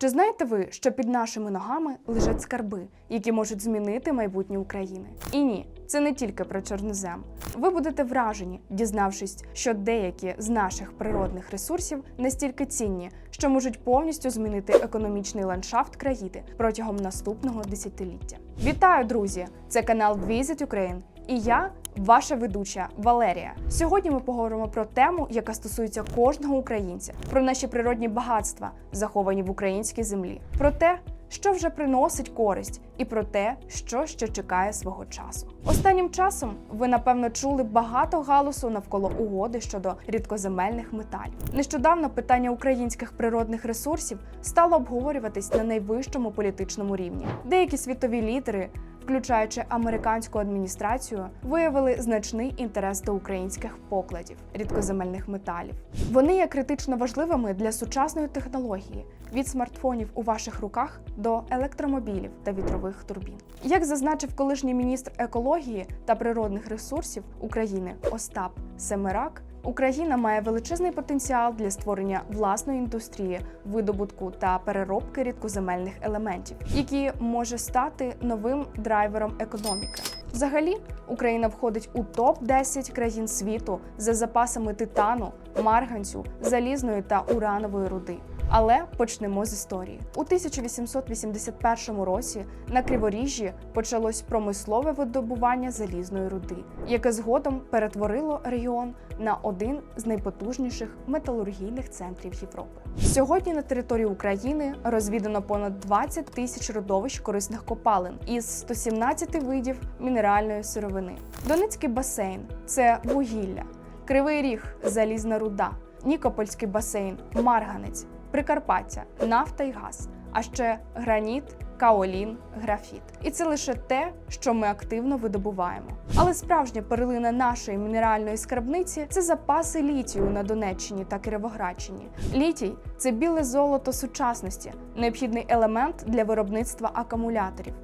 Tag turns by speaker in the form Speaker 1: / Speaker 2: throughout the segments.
Speaker 1: Чи знаєте ви, що під нашими ногами лежать скарби, які можуть змінити майбутнє України? І ні, це не тільки про чорнозем. Ви будете вражені, дізнавшись, що деякі з наших природних ресурсів настільки цінні, що можуть повністю змінити економічний ландшафт країни протягом наступного десятиліття. Вітаю, друзі! Це канал Visit Ukraine і я, ваша ведуча Валерія. Сьогодні ми поговоримо про тему, яка стосується кожного українця, про наші природні багатства, заховані в українській землі, про те, що вже приносить користь, і про те, що ще чекає свого часу. Останнім часом ви напевно чули багато галусу навколо угоди щодо рідкоземельних металів. Нещодавно питання українських природних ресурсів стало обговорюватись на найвищому політичному рівні. Деякі світові лідери включаючи американську адміністрацію, виявили значний інтерес до українських покладів рідкоземельних металів. Вони є критично важливими для сучасної технології від смартфонів у ваших руках до електромобілів та вітрових турбін. Як зазначив колишній міністр екології та природних ресурсів України Остап Семерак. Україна має величезний потенціал для створення власної індустрії видобутку та переробки рідкоземельних елементів, які може стати новим драйвером економіки. Взагалі, Україна входить у топ 10 країн світу за запасами титану, марганцю, залізної та уранової руди. Але почнемо з історії. У 1881 році на Криворіжжі почалось промислове видобування залізної руди, яке згодом перетворило регіон на один з найпотужніших металургійних центрів Європи. Сьогодні на території України розвідано понад 20 тисяч родовищ корисних копалин із 117 видів мінеральної сировини. Донецький басейн це вугілля, Кривий Ріг залізна руда, Нікопольський басейн, марганець. Прикарпаття, нафта і газ, а ще граніт, каолін, графіт. І це лише те, що ми активно видобуваємо. Але справжня перлина нашої мінеральної скарбниці це запаси літію на Донеччині та Кіровоградщині. Літій це біле золото сучасності, необхідний елемент для виробництва акумуляторів.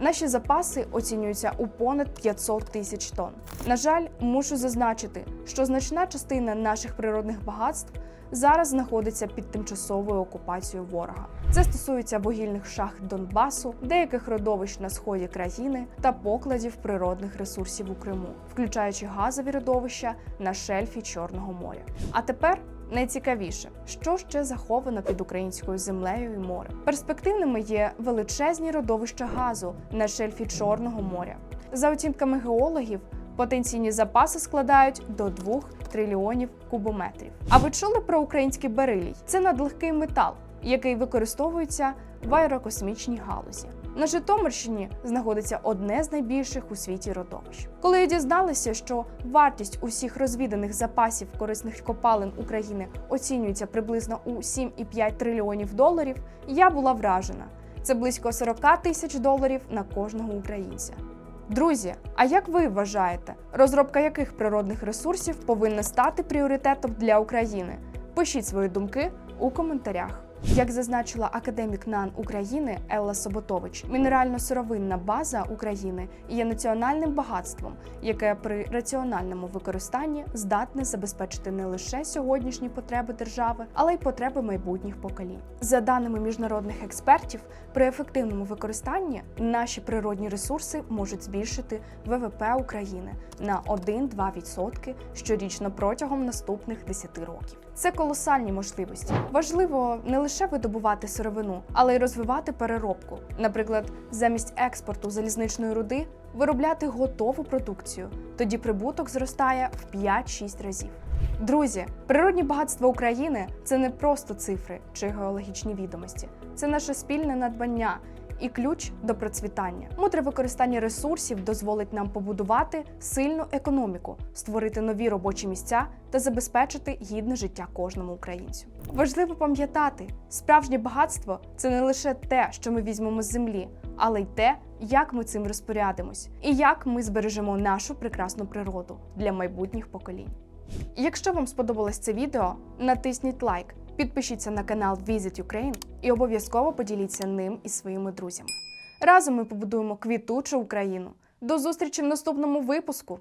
Speaker 1: Наші запаси оцінюються у понад 500 тисяч тонн. На жаль, мушу зазначити, що значна частина наших природних багатств зараз знаходиться під тимчасовою окупацією ворога. Це стосується вугільних шахт Донбасу, деяких родовищ на сході країни та покладів природних ресурсів у Криму, включаючи газові родовища на шельфі Чорного моря. А тепер Найцікавіше, що ще заховано під українською землею і морем. Перспективними є величезні родовища газу на шельфі Чорного моря. За оцінками геологів, потенційні запаси складають до 2 трильйонів кубометрів. А ви чули про український берилій? Це надлегкий метал, який використовується в аерокосмічній галузі. На Житомирщині знаходиться одне з найбільших у світі родовищ. Коли я дізналася, що вартість усіх розвіданих запасів корисних копалин України оцінюється приблизно у 7,5 трильйонів доларів, я була вражена. Це близько 40 тисяч доларів на кожного українця. Друзі, а як ви вважаєте, розробка яких природних ресурсів повинна стати пріоритетом для України? Пишіть свої думки у коментарях. Як зазначила академік НАН України Елла Соботович, мінерально-сировинна база України є національним багатством, яке при раціональному використанні здатне забезпечити не лише сьогоднішні потреби держави, але й потреби майбутніх поколінь. За даними міжнародних експертів, при ефективному використанні наші природні ресурси можуть збільшити ВВП України на 1-2% щорічно протягом наступних 10 років. Це колосальні можливості. Важливо не лише видобувати сировину, але й розвивати переробку. Наприклад, замість експорту залізничної руди виробляти готову продукцію. Тоді прибуток зростає в 5-6 разів. Друзі, природні багатства України це не просто цифри чи геологічні відомості, це наше спільне надбання. І ключ до процвітання. Мудре використання ресурсів дозволить нам побудувати сильну економіку, створити нові робочі місця та забезпечити гідне життя кожному українцю. Важливо пам'ятати, справжнє багатство це не лише те, що ми візьмемо з землі, але й те, як ми цим розпорядимось, і як ми збережемо нашу прекрасну природу для майбутніх поколінь. Якщо вам сподобалось це відео, натисніть лайк. Підпишіться на канал Visit Ukraine і обов'язково поділіться ним із своїми друзями. Разом ми побудуємо квітучу Україну. До зустрічі в наступному випуску!